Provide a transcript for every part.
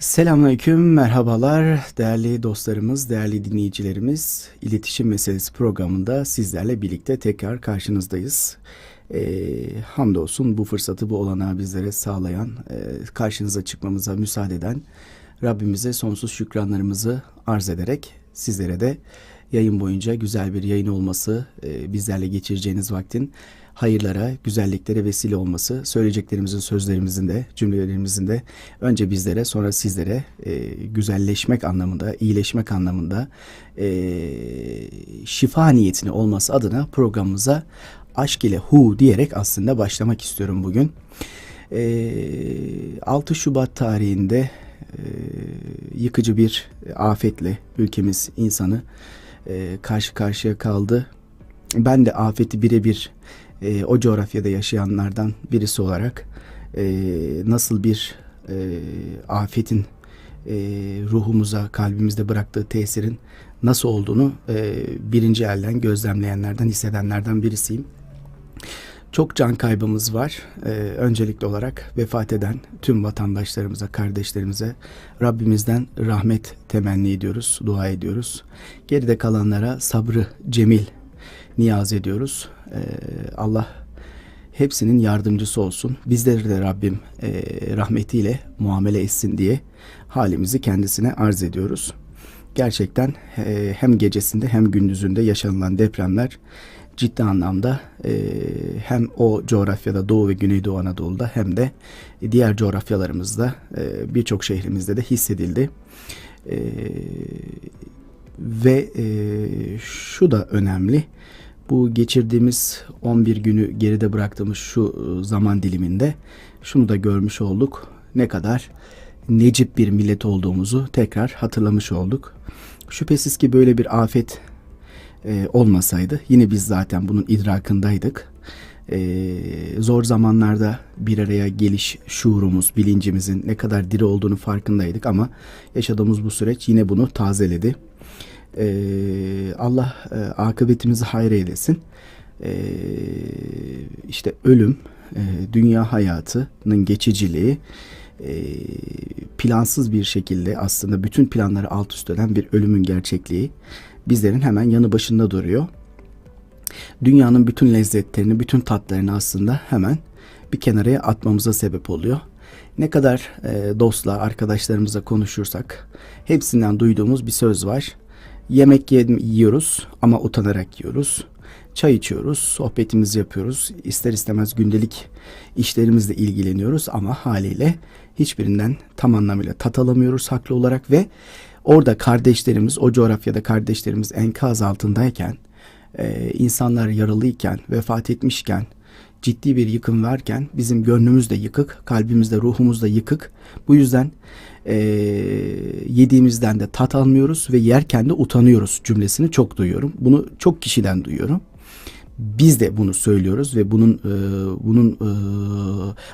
Selamünaleyküm, merhabalar değerli dostlarımız, değerli dinleyicilerimiz. İletişim Meselesi programında sizlerle birlikte tekrar karşınızdayız. Ee, hamdolsun bu fırsatı, bu olanağı bizlere sağlayan, e, karşınıza çıkmamıza müsaade eden Rabbimize sonsuz şükranlarımızı arz ederek sizlere de yayın boyunca güzel bir yayın olması, e, bizlerle geçireceğiniz vaktin hayırlara, güzelliklere vesile olması, söyleyeceklerimizin, sözlerimizin de, cümlelerimizin de önce bizlere, sonra sizlere e, güzelleşmek anlamında, iyileşmek anlamında e, şifa niyetine olması adına programımıza aşk ile hu diyerek aslında başlamak istiyorum bugün. E, 6 Şubat tarihinde e, yıkıcı bir afetle ülkemiz insanı e, karşı karşıya kaldı. Ben de afeti birebir e, o coğrafyada yaşayanlardan birisi olarak e, nasıl bir e, afetin e, ruhumuza, kalbimizde bıraktığı tesirin nasıl olduğunu e, birinci elden gözlemleyenlerden, hissedenlerden birisiyim. Çok can kaybımız var. Ee, öncelikli olarak vefat eden tüm vatandaşlarımıza, kardeşlerimize Rabbimizden rahmet temenni ediyoruz, dua ediyoruz. Geride kalanlara sabrı cemil niyaz ediyoruz. Ee, Allah hepsinin yardımcısı olsun. Bizleri de Rabbim e, rahmetiyle muamele etsin diye halimizi kendisine arz ediyoruz. Gerçekten e, hem gecesinde hem gündüzünde yaşanılan depremler ciddi anlamda e, hem o coğrafyada Doğu ve Güneydoğu Anadolu'da hem de diğer coğrafyalarımızda e, birçok şehrimizde de hissedildi. E, ve e, şu da önemli. Bu geçirdiğimiz 11 günü geride bıraktığımız şu e, zaman diliminde şunu da görmüş olduk. Ne kadar necip bir millet olduğumuzu tekrar hatırlamış olduk. Şüphesiz ki böyle bir afet e, olmasaydı yine biz zaten bunun idrakındaydık. E, zor zamanlarda bir araya geliş şuurumuz, bilincimizin ne kadar diri olduğunu farkındaydık ama yaşadığımız bu süreç yine bunu tazeledi. E, Allah e, akıbetimizi hayır eylesin. E, işte ölüm, e, dünya hayatının geçiciliği, e, plansız bir şekilde aslında bütün planları alt üst eden bir ölümün gerçekliği bizlerin hemen yanı başında duruyor. Dünyanın bütün lezzetlerini, bütün tatlarını aslında hemen bir kenara atmamıza sebep oluyor. Ne kadar e, dostla, arkadaşlarımızla konuşursak hepsinden duyduğumuz bir söz var. Yemek yiyoruz ama utanarak yiyoruz. Çay içiyoruz, sohbetimizi yapıyoruz. İster istemez gündelik işlerimizle ilgileniyoruz ama haliyle hiçbirinden tam anlamıyla tat alamıyoruz haklı olarak ve orada kardeşlerimiz, o coğrafyada kardeşlerimiz enkaz altındayken, insanlar yaralıyken, vefat etmişken, ciddi bir yıkım varken bizim gönlümüz de yıkık, kalbimiz de ruhumuz da yıkık. Bu yüzden e, yediğimizden de tat almıyoruz ve yerken de utanıyoruz cümlesini çok duyuyorum. Bunu çok kişiden duyuyorum. Biz de bunu söylüyoruz ve bunun e, bunun e,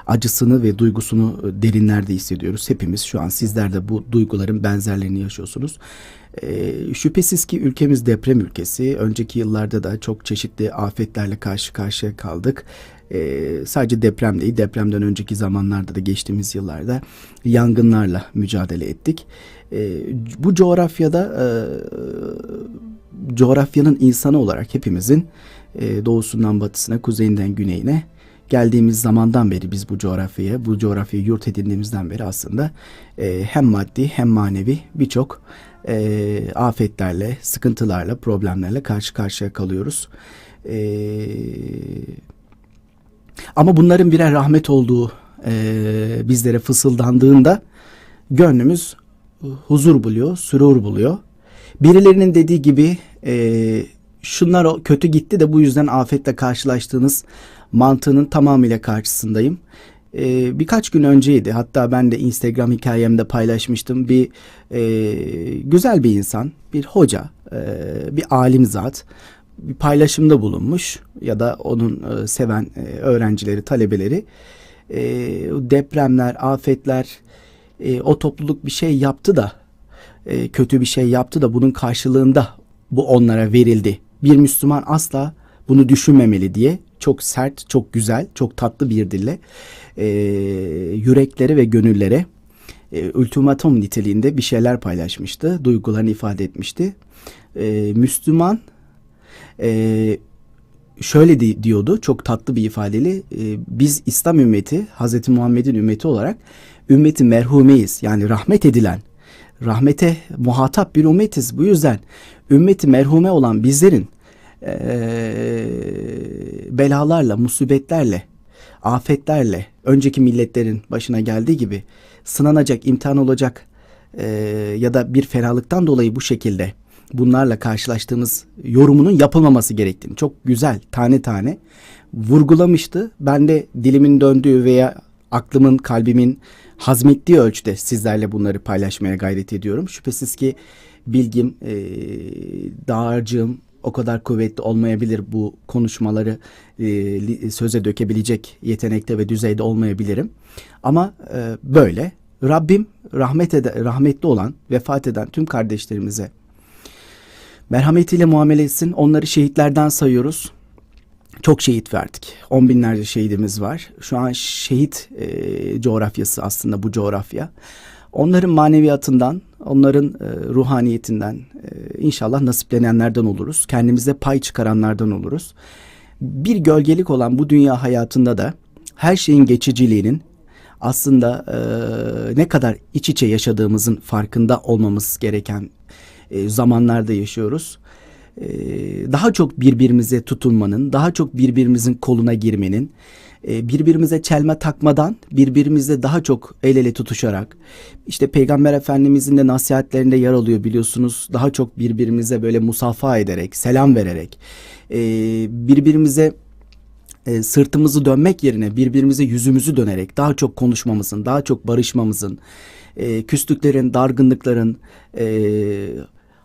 acısını ve duygusunu derinlerde hissediyoruz. Hepimiz şu an sizler de bu duyguların benzerlerini yaşıyorsunuz. E, şüphesiz ki ülkemiz deprem ülkesi. Önceki yıllarda da çok çeşitli afetlerle karşı karşıya kaldık. E, sadece deprem değil, depremden önceki zamanlarda da geçtiğimiz yıllarda yangınlarla mücadele ettik. E, bu coğrafyada e, coğrafyanın insanı olarak hepimizin e, doğusundan batısına, kuzeyinden güneyine geldiğimiz zamandan beri biz bu coğrafyaya, bu coğrafyayı yurt edindiğimizden beri aslında e, hem maddi hem manevi birçok e, afetlerle, sıkıntılarla, problemlerle karşı karşıya kalıyoruz. E, ama bunların birer rahmet olduğu e, bizlere fısıldandığında gönlümüz huzur buluyor, sürur buluyor. Birilerinin dediği gibi e, şunlar kötü gitti de bu yüzden afetle karşılaştığınız mantığının tamamıyla karşısındayım. Ee, birkaç gün önceydi hatta ben de Instagram hikayemde paylaşmıştım bir e, güzel bir insan bir hoca e, bir alim zat bir paylaşımda bulunmuş ya da onun e, seven e, öğrencileri talebeleri e, depremler afetler o topluluk bir şey yaptı da kötü bir şey yaptı da bunun karşılığında bu onlara verildi bir Müslüman asla bunu düşünmemeli diye çok sert, çok güzel, çok tatlı bir dille e, yüreklere ve gönüllere e, ultimatum niteliğinde bir şeyler paylaşmıştı. Duygularını ifade etmişti. Müslüman e, şöyle di- diyordu çok tatlı bir ifadeli. E, biz İslam ümmeti Hazreti Muhammed'in ümmeti olarak ümmeti merhumeyiz. Yani rahmet edilen rahmete muhatap bir ümmetiz. Bu yüzden ümmeti merhume olan bizlerin e, belalarla musibetlerle afetlerle önceki milletlerin başına geldiği gibi sınanacak imtihan olacak e, ya da bir fenalıktan dolayı bu şekilde bunlarla karşılaştığımız yorumunun yapılmaması gerektiğini çok güzel tane tane vurgulamıştı. Ben de dilimin döndüğü veya aklımın kalbimin hazmettiği ölçüde sizlerle bunları paylaşmaya gayret ediyorum. Şüphesiz ki bilgim, e, dağarcığım o kadar kuvvetli olmayabilir bu konuşmaları e, söze dökebilecek yetenekte ve düzeyde olmayabilirim. Ama e, böyle Rabbim rahmet ede, rahmetli olan, vefat eden tüm kardeşlerimize merhametiyle muamele etsin. Onları şehitlerden sayıyoruz. Çok şehit verdik. On binlerce şehidimiz var. Şu an şehit e, coğrafyası aslında bu coğrafya. Onların maneviyatından, onların e, ruhaniyetinden e, inşallah nasiplenenlerden oluruz. Kendimize pay çıkaranlardan oluruz. Bir gölgelik olan bu dünya hayatında da her şeyin geçiciliğinin aslında e, ne kadar iç içe yaşadığımızın farkında olmamız gereken e, zamanlarda yaşıyoruz. E, daha çok birbirimize tutunmanın, daha çok birbirimizin koluna girmenin, e, birbirimize çelme takmadan birbirimizle daha çok el ele tutuşarak işte Peygamber Efendimizin de nasihatlerinde yer alıyor biliyorsunuz. Daha çok birbirimize böyle musafa ederek, selam vererek, e, birbirimize e, sırtımızı dönmek yerine birbirimize yüzümüzü dönerek daha çok konuşmamızın, daha çok barışmamızın, e, küslüklerin, dargınlıkların, e,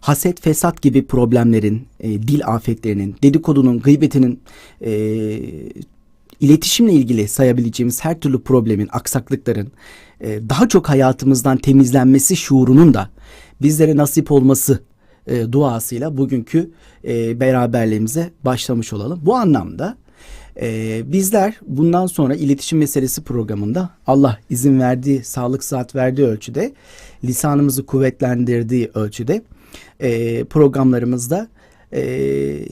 haset, fesat gibi problemlerin, e, dil afetlerinin, dedikodunun, gıybetinin, e, iletişimle ilgili sayabileceğimiz her türlü problemin, aksaklıkların e, daha çok hayatımızdan temizlenmesi şuurunun da bizlere nasip olması e, duasıyla bugünkü e, beraberliğimize başlamış olalım. Bu anlamda e, bizler bundan sonra iletişim meselesi programında Allah izin verdiği, sağlık saat verdiği ölçüde, lisanımızı kuvvetlendirdiği ölçüde e, programlarımızda e,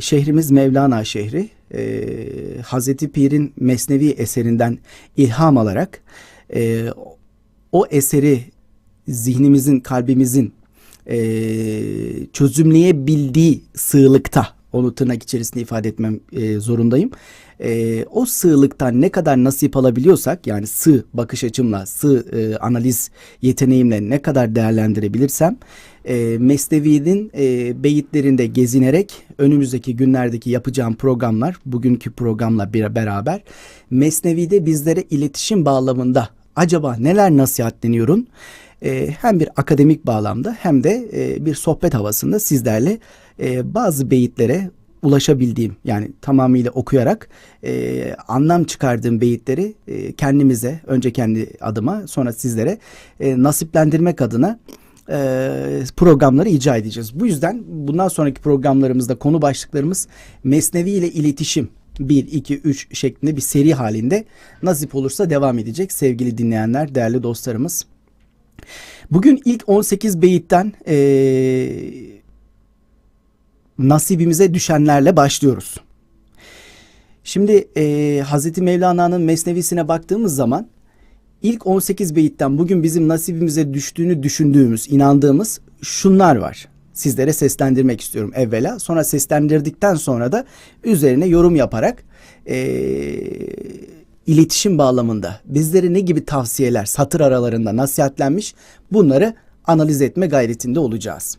şehrimiz Mevlana şehri, e, Hazreti Pir'in Mesnevi eserinden ilham alarak e, o eseri zihnimizin, kalbimizin e, çözümleyebildiği sığlıkta onu tırnak içerisinde ifade etmem e, zorundayım. E, o sığlıktan ne kadar nasip alabiliyorsak yani sığ bakış açımla, sığ e, analiz yeteneğimle ne kadar değerlendirebilirsem e, Mesnevi'nin e, beyitlerinde gezinerek önümüzdeki günlerdeki yapacağım programlar bugünkü programla bir beraber Mesnevi'de bizlere iletişim bağlamında acaba neler nasihatleniyorum? E, hem bir akademik bağlamda hem de e, bir sohbet havasında sizlerle e, bazı beyitlere ulaşabildiğim yani tamamıyla okuyarak e, anlam çıkardığım beyitleri e, kendimize önce kendi adıma sonra sizlere e, nasiplendirmek adına e, programları icra edeceğiz. Bu yüzden bundan sonraki programlarımızda konu başlıklarımız Mesnevi ile iletişim 1, 2, 3 şeklinde bir seri halinde nasip olursa devam edecek sevgili dinleyenler, değerli dostlarımız. Bugün ilk 18 beyitten eee nasibimize düşenlerle başlıyoruz. Şimdi e, Hazreti Mevlana'nın Mesnevisine baktığımız zaman ilk 18 beyitten bugün bizim nasibimize düştüğünü düşündüğümüz, inandığımız şunlar var. Sizlere seslendirmek istiyorum evvela. Sonra seslendirdikten sonra da üzerine yorum yaparak e, iletişim bağlamında bizlere ne gibi tavsiyeler satır aralarında nasihatlenmiş bunları analiz etme gayretinde olacağız.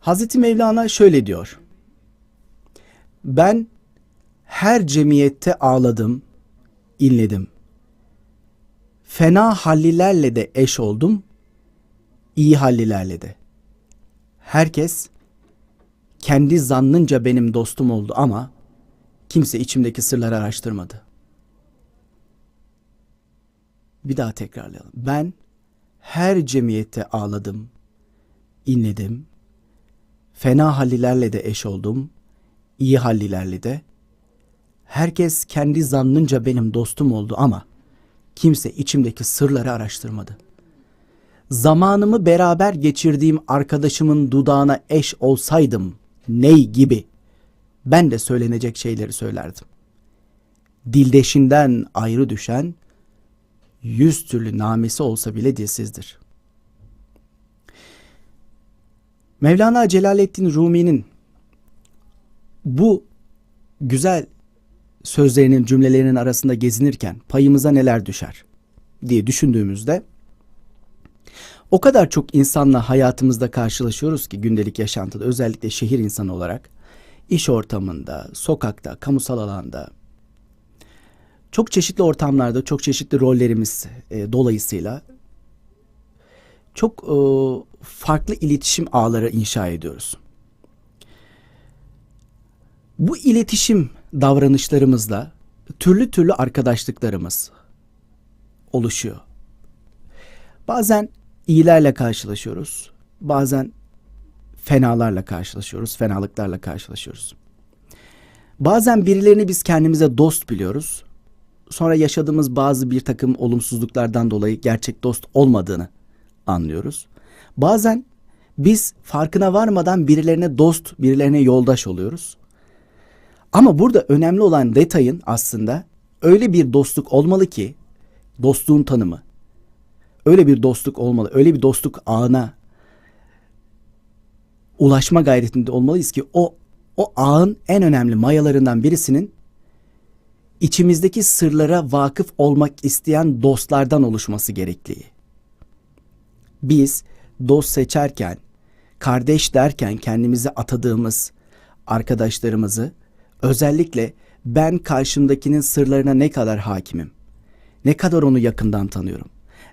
Hazreti Mevlana şöyle diyor. Ben her cemiyette ağladım, inledim. Fena hallilerle de eş oldum, iyi hallilerle de. Herkes kendi zannınca benim dostum oldu ama kimse içimdeki sırları araştırmadı. Bir daha tekrarlayalım. Ben her cemiyette ağladım, inledim. Fena hallilerle de eş oldum, iyi hallilerle de. Herkes kendi zannınca benim dostum oldu ama kimse içimdeki sırları araştırmadı. zamanımı beraber geçirdiğim arkadaşımın dudağına eş olsaydım ney gibi ben de söylenecek şeyleri söylerdim. Dildeşinden ayrı düşen yüz türlü namesi olsa bile dilsizdir. Mevlana Celaleddin Rumi'nin bu güzel sözlerinin cümlelerinin arasında gezinirken payımıza neler düşer diye düşündüğümüzde o kadar çok insanla hayatımızda karşılaşıyoruz ki gündelik yaşantıda özellikle şehir insanı olarak iş ortamında, sokakta, kamusal alanda çok çeşitli ortamlarda çok çeşitli rollerimiz e, dolayısıyla çok e, farklı iletişim ağları inşa ediyoruz. Bu iletişim davranışlarımızla türlü türlü arkadaşlıklarımız oluşuyor. Bazen iyilerle karşılaşıyoruz. Bazen fenalarla karşılaşıyoruz, fenalıklarla karşılaşıyoruz. Bazen birilerini biz kendimize dost biliyoruz. Sonra yaşadığımız bazı bir takım olumsuzluklardan dolayı gerçek dost olmadığını anlıyoruz. Bazen biz farkına varmadan birilerine dost, birilerine yoldaş oluyoruz. Ama burada önemli olan detayın aslında öyle bir dostluk olmalı ki dostluğun tanımı. Öyle bir dostluk olmalı, öyle bir dostluk ağına ulaşma gayretinde olmalıyız ki o o ağın en önemli mayalarından birisinin içimizdeki sırlara vakıf olmak isteyen dostlardan oluşması gerektiği. Biz dost seçerken, kardeş derken kendimize atadığımız arkadaşlarımızı özellikle ben karşımdakinin sırlarına ne kadar hakimim? Ne kadar onu yakından tanıyorum?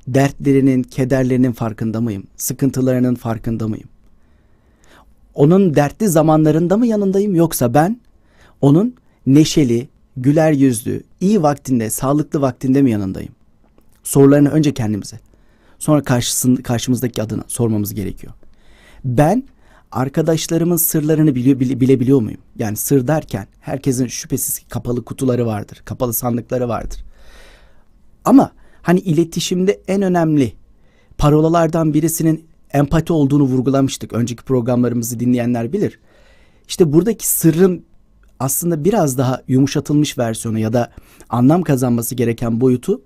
Dertlerinin, kederlerinin farkında mıyım? Sıkıntılarının farkında mıyım? Onun dertli zamanlarında mı yanındayım yoksa ben onun neşeli, güler yüzlü, iyi vaktinde, sağlıklı vaktinde mi yanındayım? Sorularını önce kendimize, sonra karşısında, karşımızdaki adına sormamız gerekiyor. Ben arkadaşlarımın sırlarını bile, bile, bilebiliyor muyum? Yani sır derken herkesin şüphesiz kapalı kutuları vardır, kapalı sandıkları vardır. Ama hani iletişimde en önemli parolalardan birisinin empati olduğunu vurgulamıştık. Önceki programlarımızı dinleyenler bilir. İşte buradaki sırrın aslında biraz daha yumuşatılmış versiyonu ya da anlam kazanması gereken boyutu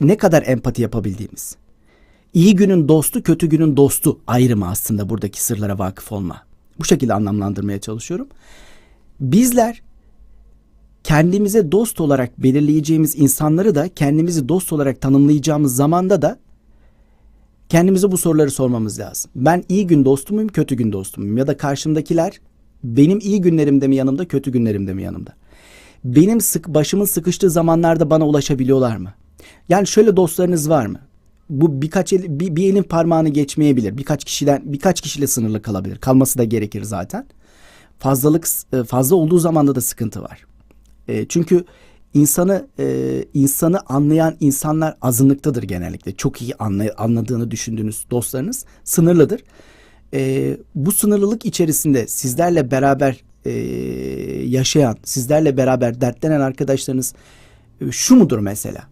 ne kadar empati yapabildiğimiz. İyi günün dostu, kötü günün dostu ayrımı aslında buradaki sırlara vakıf olma. Bu şekilde anlamlandırmaya çalışıyorum. Bizler kendimize dost olarak belirleyeceğimiz insanları da kendimizi dost olarak tanımlayacağımız zamanda da kendimize bu soruları sormamız lazım. Ben iyi gün dostu muyum, kötü gün dostu muyum? Ya da karşımdakiler benim iyi günlerimde mi yanımda, kötü günlerimde mi yanımda? Benim sık başımın sıkıştığı zamanlarda bana ulaşabiliyorlar mı? Yani şöyle dostlarınız var mı? Bu birkaç el, bir, bir elin parmağını geçmeyebilir. Birkaç kişiden birkaç kişiyle sınırlı kalabilir. Kalması da gerekir zaten. Fazlalık fazla olduğu zamanda da sıkıntı var. E, çünkü insanı e, insanı anlayan insanlar azınlıktadır genellikle. Çok iyi anlay anladığını düşündüğünüz dostlarınız sınırlıdır. E, bu sınırlılık içerisinde sizlerle beraber e, yaşayan, sizlerle beraber dertlenen arkadaşlarınız e, şu mudur mesela?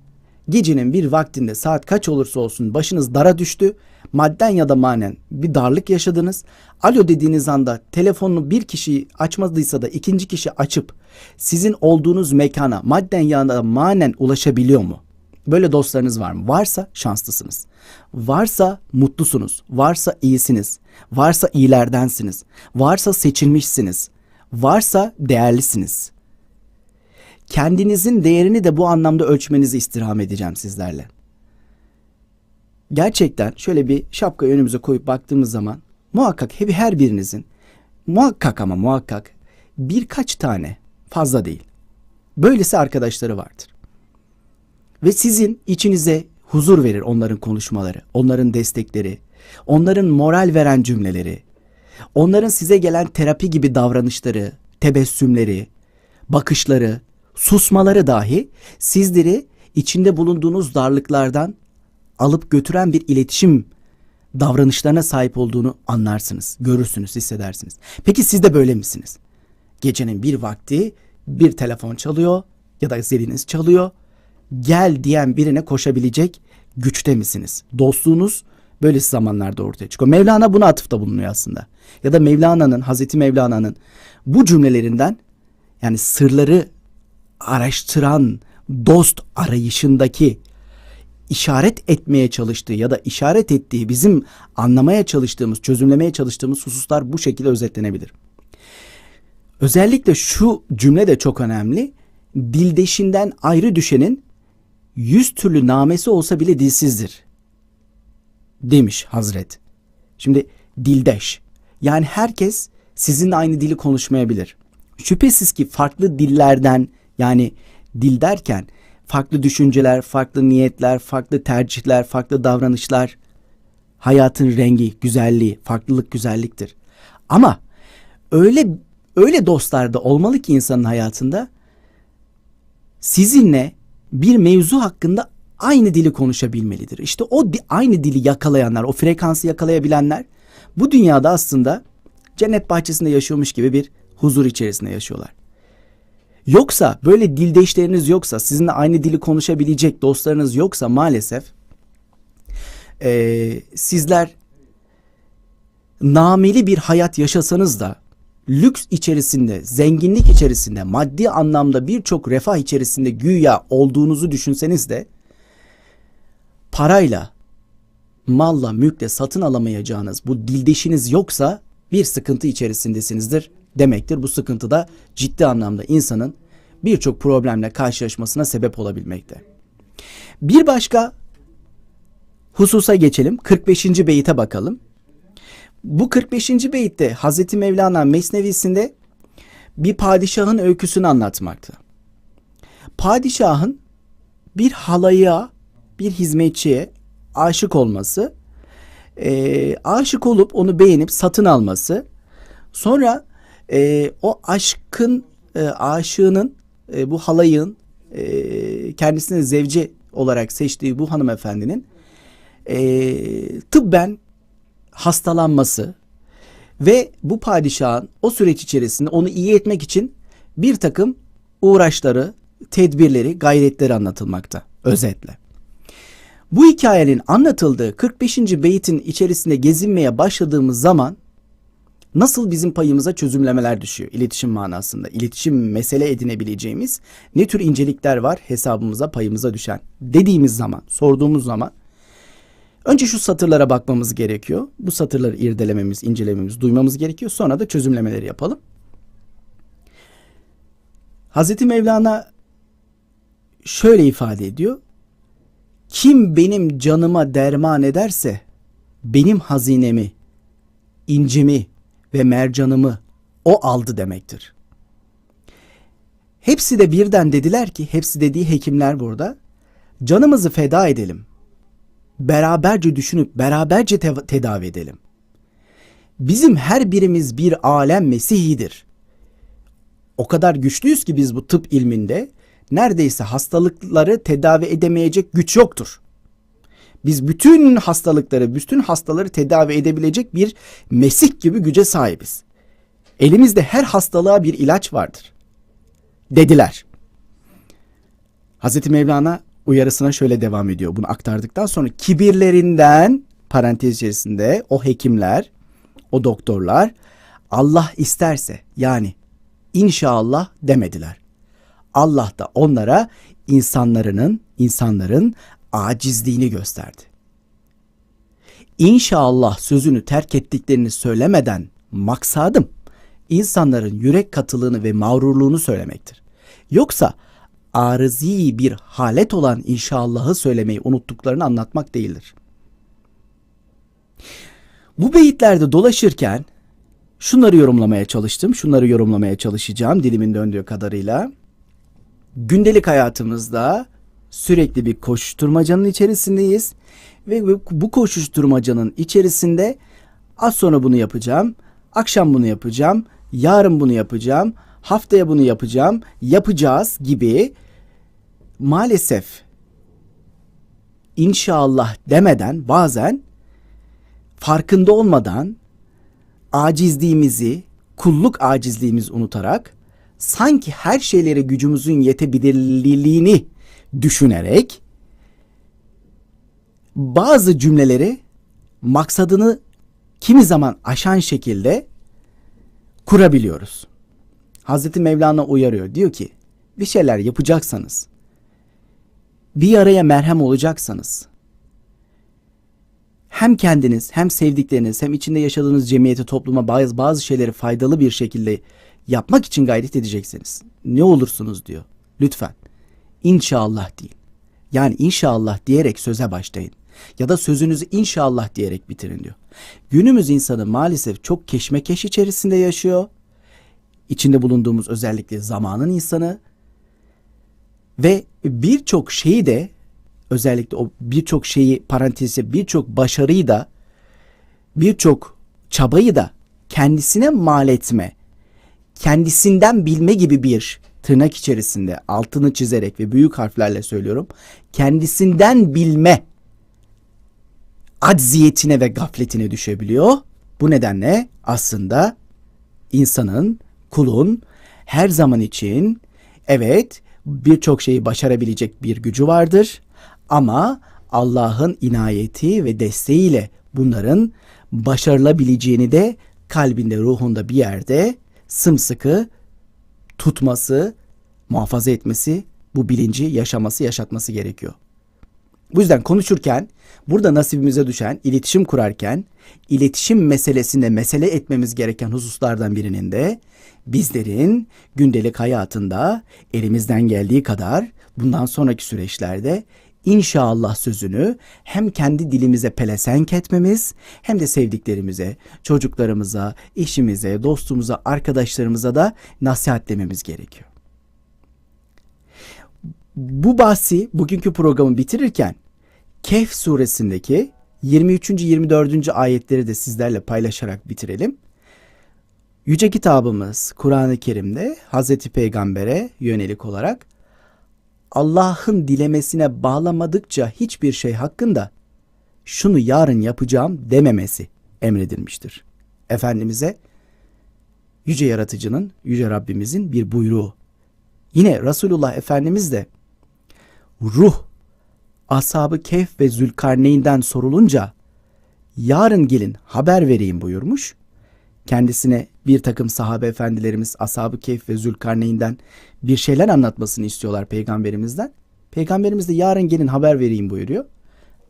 Gecenin bir vaktinde saat kaç olursa olsun başınız dara düştü. Madden ya da manen bir darlık yaşadınız. Alo dediğiniz anda telefonunu bir kişi açmadıysa da ikinci kişi açıp sizin olduğunuz mekana madden ya da manen ulaşabiliyor mu? Böyle dostlarınız var mı? Varsa şanslısınız. Varsa mutlusunuz. Varsa iyisiniz. Varsa iyilerdensiniz. Varsa seçilmişsiniz. Varsa değerlisiniz kendinizin değerini de bu anlamda ölçmenizi istirham edeceğim sizlerle. Gerçekten şöyle bir şapkayı önümüze koyup baktığımız zaman muhakkak hep her birinizin muhakkak ama muhakkak birkaç tane fazla değil. Böylesi arkadaşları vardır. Ve sizin içinize huzur verir onların konuşmaları, onların destekleri, onların moral veren cümleleri, onların size gelen terapi gibi davranışları, tebessümleri, bakışları, susmaları dahi sizleri içinde bulunduğunuz darlıklardan alıp götüren bir iletişim davranışlarına sahip olduğunu anlarsınız, görürsünüz, hissedersiniz. Peki siz de böyle misiniz? Gecenin bir vakti bir telefon çalıyor ya da ziliniz çalıyor. Gel diyen birine koşabilecek güçte misiniz? Dostluğunuz Böylesi zamanlarda ortaya çıkıyor. Mevlana buna atıfta bulunuyor aslında. Ya da Mevlana'nın, Hazreti Mevlana'nın bu cümlelerinden yani sırları araştıran dost arayışındaki işaret etmeye çalıştığı ya da işaret ettiği bizim anlamaya çalıştığımız, çözümlemeye çalıştığımız hususlar bu şekilde özetlenebilir. Özellikle şu cümle de çok önemli. Dildeşinden ayrı düşenin yüz türlü namesi olsa bile dilsizdir. Demiş Hazret. Şimdi dildeş. Yani herkes sizinle aynı dili konuşmayabilir. Şüphesiz ki farklı dillerden yani dil derken farklı düşünceler, farklı niyetler, farklı tercihler, farklı davranışlar, hayatın rengi, güzelliği, farklılık güzelliktir. Ama öyle öyle dostlar da olmalı ki insanın hayatında sizinle bir mevzu hakkında aynı dili konuşabilmelidir. İşte o aynı dili yakalayanlar, o frekansı yakalayabilenler bu dünyada aslında cennet bahçesinde yaşıyormuş gibi bir huzur içerisinde yaşıyorlar. Yoksa böyle dildeşleriniz yoksa, sizinle aynı dili konuşabilecek dostlarınız yoksa maalesef eee, sizler nameli bir hayat yaşasanız da lüks içerisinde, zenginlik içerisinde, maddi anlamda birçok refah içerisinde güya olduğunuzu düşünseniz de parayla, malla, mülkle satın alamayacağınız bu dildeşiniz yoksa bir sıkıntı içerisindesinizdir demektir. Bu sıkıntı da ciddi anlamda insanın birçok problemle karşılaşmasına sebep olabilmekte. Bir başka hususa geçelim. 45. beyite bakalım. Bu 45. beyitte Hazreti Mevlana Mesnevisinde bir padişahın öyküsünü anlatmakta. Padişahın bir halaya, bir hizmetçiye aşık olması, eee, aşık olup onu beğenip satın alması, sonra eee, o aşkın eee, aşığının eee, bu halayın eee kendisine zevce olarak seçtiği bu hanımefendinin eee tıbben hastalanması ve bu padişahın o süreç içerisinde onu iyi etmek için bir takım uğraşları, tedbirleri, gayretleri anlatılmakta özetle. Bu hikayenin anlatıldığı 45. beytin içerisinde gezinmeye başladığımız zaman nasıl bizim payımıza çözümlemeler düşüyor iletişim manasında. İletişim mesele edinebileceğimiz ne tür incelikler var hesabımıza payımıza düşen dediğimiz zaman, sorduğumuz zaman Önce şu satırlara bakmamız gerekiyor. Bu satırları irdelememiz, incelememiz, duymamız gerekiyor. Sonra da çözümlemeleri yapalım. Hazreti Mevlana şöyle ifade ediyor. Kim benim canıma derman ederse benim hazinemi, incimi ve mercanımı o aldı demektir. Hepsi de birden dediler ki, hepsi dediği hekimler burada. Canımızı feda edelim beraberce düşünüp beraberce te- tedavi edelim. Bizim her birimiz bir alem Mesih'idir. O kadar güçlüyüz ki biz bu tıp ilminde neredeyse hastalıkları tedavi edemeyecek güç yoktur. Biz bütün hastalıkları, bütün hastaları tedavi edebilecek bir Mesih gibi güce sahibiz. Elimizde her hastalığa bir ilaç vardır. Dediler. Hazreti Mevlana uyarısına şöyle devam ediyor. Bunu aktardıktan sonra kibirlerinden parantez içerisinde o hekimler, o doktorlar Allah isterse yani inşallah demediler. Allah da onlara insanlarının, insanların acizliğini gösterdi. İnşallah sözünü terk ettiklerini söylemeden maksadım insanların yürek katılığını ve mağrurluğunu söylemektir. Yoksa arızi bir halet olan inşallahı söylemeyi unuttuklarını anlatmak değildir. Bu beyitlerde dolaşırken şunları yorumlamaya çalıştım, şunları yorumlamaya çalışacağım dilimin döndüğü kadarıyla. Gündelik hayatımızda sürekli bir koşuşturmacanın içerisindeyiz ve bu koşuşturmacanın içerisinde az sonra bunu yapacağım, akşam bunu yapacağım, yarın bunu yapacağım, haftaya bunu yapacağım, yapacağız gibi maalesef inşallah demeden bazen farkında olmadan acizliğimizi, kulluk acizliğimizi unutarak sanki her şeylere gücümüzün yetebilirliğini düşünerek bazı cümleleri maksadını kimi zaman aşan şekilde kurabiliyoruz. Hazreti Mevlana uyarıyor. Diyor ki bir şeyler yapacaksanız bir yaraya merhem olacaksanız hem kendiniz hem sevdikleriniz hem içinde yaşadığınız cemiyete topluma bazı bazı şeyleri faydalı bir şekilde yapmak için gayret edeceksiniz. Ne olursunuz diyor. Lütfen. İnşallah deyin. Yani inşallah diyerek söze başlayın. Ya da sözünüzü inşallah diyerek bitirin diyor. Günümüz insanı maalesef çok keşmekeş içerisinde yaşıyor. İçinde bulunduğumuz özellikle zamanın insanı ve birçok şeyi de özellikle o birçok şeyi parantezde birçok başarıyı da birçok çabayı da kendisine mal etme, kendisinden bilme gibi bir tırnak içerisinde altını çizerek ve büyük harflerle söylüyorum. Kendisinden bilme acziyetine ve gafletine düşebiliyor. Bu nedenle aslında insanın, kulun her zaman için evet birçok şeyi başarabilecek bir gücü vardır ama Allah'ın inayeti ve desteğiyle bunların başarılabileceğini de kalbinde, ruhunda bir yerde sımsıkı tutması, muhafaza etmesi, bu bilinci yaşaması, yaşatması gerekiyor. Bu yüzden konuşurken burada nasibimize düşen iletişim kurarken iletişim meselesinde mesele etmemiz gereken hususlardan birinin de bizlerin gündelik hayatında elimizden geldiği kadar bundan sonraki süreçlerde inşallah sözünü hem kendi dilimize pelesenk etmemiz hem de sevdiklerimize, çocuklarımıza, eşimize, dostumuza, arkadaşlarımıza da nasihatlememiz gerekiyor. Bu bahsi bugünkü programı bitirirken Kehf suresindeki 23. 24. ayetleri de sizlerle paylaşarak bitirelim. Yüce kitabımız Kur'an-ı Kerim'de Hazreti Peygamber'e yönelik olarak Allah'ın dilemesine bağlamadıkça hiçbir şey hakkında şunu yarın yapacağım dememesi emredilmiştir. Efendimiz'e yüce yaratıcının, yüce Rabbimizin bir buyruğu. Yine Resulullah Efendimiz de ruh ashabı Kehf ve Zülkarneyn'den sorulunca yarın gelin haber vereyim buyurmuş. Kendisine bir takım sahabe efendilerimiz Ashab-ı Kehf ve Zülkarneyn'den bir şeyler anlatmasını istiyorlar peygamberimizden. Peygamberimiz de yarın gelin haber vereyim buyuruyor.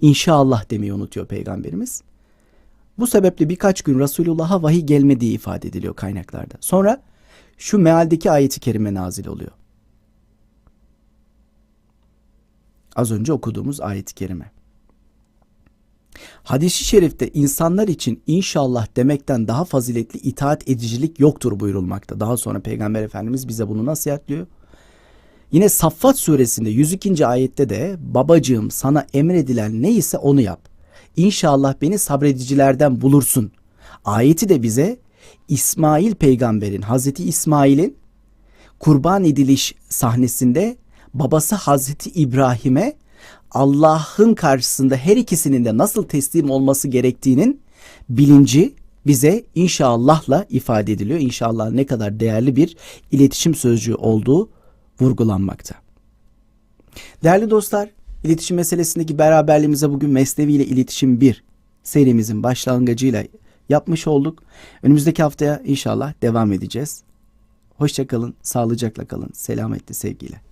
İnşallah demeyi unutuyor peygamberimiz. Bu sebeple birkaç gün Resulullah'a vahiy gelmediği ifade ediliyor kaynaklarda. Sonra şu mealdeki ayeti kerime nazil oluyor. Az önce okuduğumuz ayet-i kerime. Hadis-i şerifte insanlar için inşallah demekten daha faziletli itaat edicilik yoktur buyurulmakta. Daha sonra Peygamber Efendimiz bize bunu nasihatliyor. Yine Saffat suresinde 102. ayette de babacığım sana emredilen neyse onu yap. İnşallah beni sabredicilerden bulursun. Ayeti de bize İsmail peygamberin, Hazreti İsmail'in kurban ediliş sahnesinde babası Hazreti İbrahim'e Allah'ın karşısında her ikisinin de nasıl teslim olması gerektiğinin bilinci bize inşallahla ifade ediliyor. İnşallah ne kadar değerli bir iletişim sözcüğü olduğu vurgulanmakta. Değerli dostlar, iletişim meselesindeki beraberliğimize bugün Mesnevi ile iletişim 1 serimizin başlangıcıyla yapmış olduk. Önümüzdeki haftaya inşallah devam edeceğiz. Hoşçakalın, sağlıcakla kalın, selametle, sevgiyle.